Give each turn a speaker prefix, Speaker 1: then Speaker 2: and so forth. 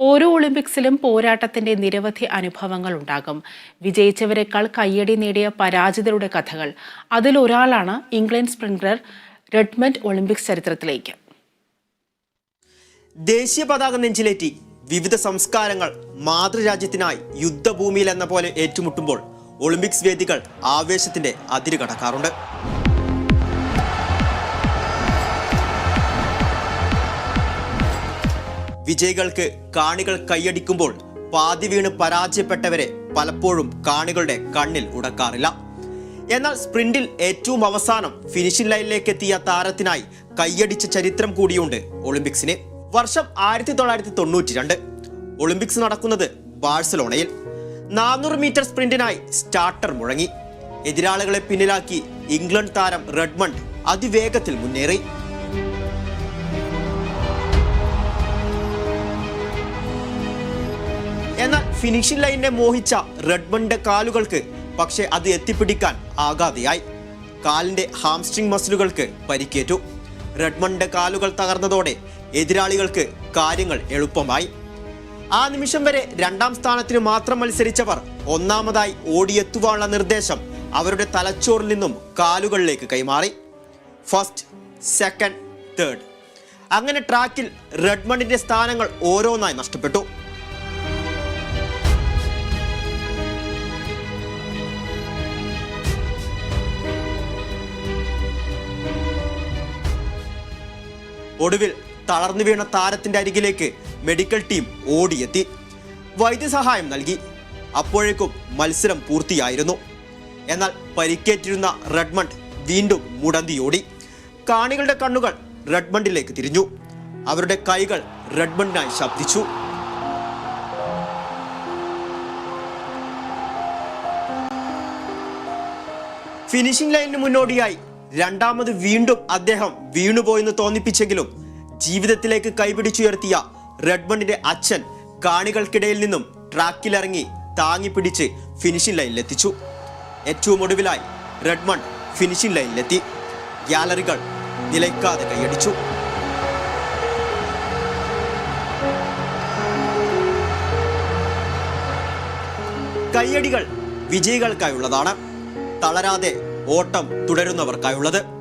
Speaker 1: ഓരോ ഒളിമ്പിക്സിലും പോരാട്ടത്തിന്റെ നിരവധി അനുഭവങ്ങൾ ഉണ്ടാകും. വിജയിച്ചവരെക്കാൾ കയ്യടി നേടിയ പരാജിതരുടെ കഥകൾ. അതിലൊരാളാണ് ഇംഗ്ലണ്ട് സ്പ്രിംഗ്ലർ റെഡ്മണ്ട് ഒളിമ്പിക്സ് ചരിത്രത്തിലേക്ക്.
Speaker 2: ദേശീയ പതാക നെഞ്ചിലേറ്റി വിവിധ സംസ്കാരങ്ങൾ മാതൃരാജ്യത്തിനായി യുദ്ധഭൂമിയിൽ എന്ന പോലെ ഏറ്റുമുട്ടുമ്പോൾ ഒളിമ്പിക്സ് വേദികൾ ആവേശത്തിന്റെ അതിര് കടക്കാറുണ്ട് വിജയികൾക്ക് കാണികൾ കൈയടിക്കുമ്പോൾ പാതി വീണ് പരാജയപ്പെട്ടവരെ പലപ്പോഴും കാണികളുടെ കണ്ണിൽ ഉടക്കാറില്ല. എന്നാൽ സ്പ്രിന്റിൽ ഏറ്റവും അവസാനം ഫിനിഷിംഗ് ലൈനിലേക്ക് എത്തിയ താരത്തിനായി കൈയടിച്ച ചരിത്രം കൂടിയുണ്ട് ഒളിമ്പിക്സിന്. വർഷം ആയിരത്തി തൊള്ളായിരത്തി തൊണ്ണൂറ്റി രണ്ട് ഒളിമ്പിക്സ് നടക്കുന്നത് ബാഴ്സലോണയിൽ. നാനൂറ് മീറ്റർ സ്പ്രിന്റിനായി സ്റ്റാർട്ടർ മുഴങ്ങി. എതിരാളികളെ പിന്നിലാക്കി ഇംഗ്ലണ്ട് താരം റെഡ്മണ്ട് അതിവേഗത്തിൽ മുന്നേറി. ഫിനിഷിംഗ് ലൈനെ മോഹിച്ച റെഡ്മണ്ട് കാലുകൾക്ക് പക്ഷേ അത് എത്തിപ്പിടിക്കാൻ ആകാതെയായി കാലിന്റെ ഹാംസ്ട്രിംഗ് മസിലുകൾക്ക് പരിക്കേറ്റു. റെഡ്മണ്ട് കാലുകൾ തകർന്നതോടെ എതിരാളികൾക്ക് കാര്യങ്ങൾ എളുപ്പമായി. ആ നിമിഷം വരെ രണ്ടാം സ്ഥാനത്തിന് മാത്രം മത്സരിച്ചവർ ഒന്നാമതായി ഓടിയെത്തുവാനുള്ള നിർദ്ദേശം അവരുടെ തലച്ചോറിൽ നിന്നും കാലുകളിലേക്ക് കൈമാറി. First second third. അങ്ങനെ ട്രാക്കിൽ റെഡ്മണ്ടിന്റെ സ്ഥാനങ്ങൾ ഓരോന്നായി നഷ്ടപ്പെട്ടു. ഒടുവിൽ തളർന്നു വീണ താരത്തിന്റെ അരികിലേക്ക് മെഡിക്കൽ ടീം ഓടിയെത്തി. വൈദ്യസഹായം നൽകി. അപ്പോഴേക്കും മത്സരം പൂർത്തിയായിരുന്നു. എന്നാൽ പരിക്കേറ്റിരുന്ന റെഡ്മണ്ട് വീണ്ടും മുടന്തിയോടി. കാണികളുടെ കണ്ണുകൾ റെഡ്മണ്ടിലേക്ക് തിരിഞ്ഞു. അവരുടെ കൈകൾ റെഡ്മണ്ടിനായി ശബ്ദിച്ചു. ഫിനിഷിംഗ് ലൈനിന് മുന്നോടിയായി രണ്ടാമത് വീണ്ടും അദ്ദേഹം വീണുപോയെന്ന് തോന്നിപ്പിച്ചെങ്കിലും ജീവിതത്തിലേക്ക് കൈപിടിച്ചുയർത്തിയ റെഡ്മണ്ടിന്റെ അച്ഛൻ കാണികൾക്കിടയിൽ നിന്നും ട്രാക്കിലിറങ്ങി താങ്ങിപ്പിടിച്ച് ഫിനിഷിംഗ് ലൈനിലെത്തിച്ചു ഏറ്റവും ഒടുവിലായി റെഡ്മണ്ട് ഫിനിഷിംഗ് ലൈനിലെത്തി ഗ്യാലറികൾ നിലയ്ക്കാതെ കൈയടിച്ചു. കയ്യടികൾ വിജയികൾക്കായുള്ളതാണ്. തളരാതെ ഓട്ടം തുടരുന്നവർക്കായുള്ളത്.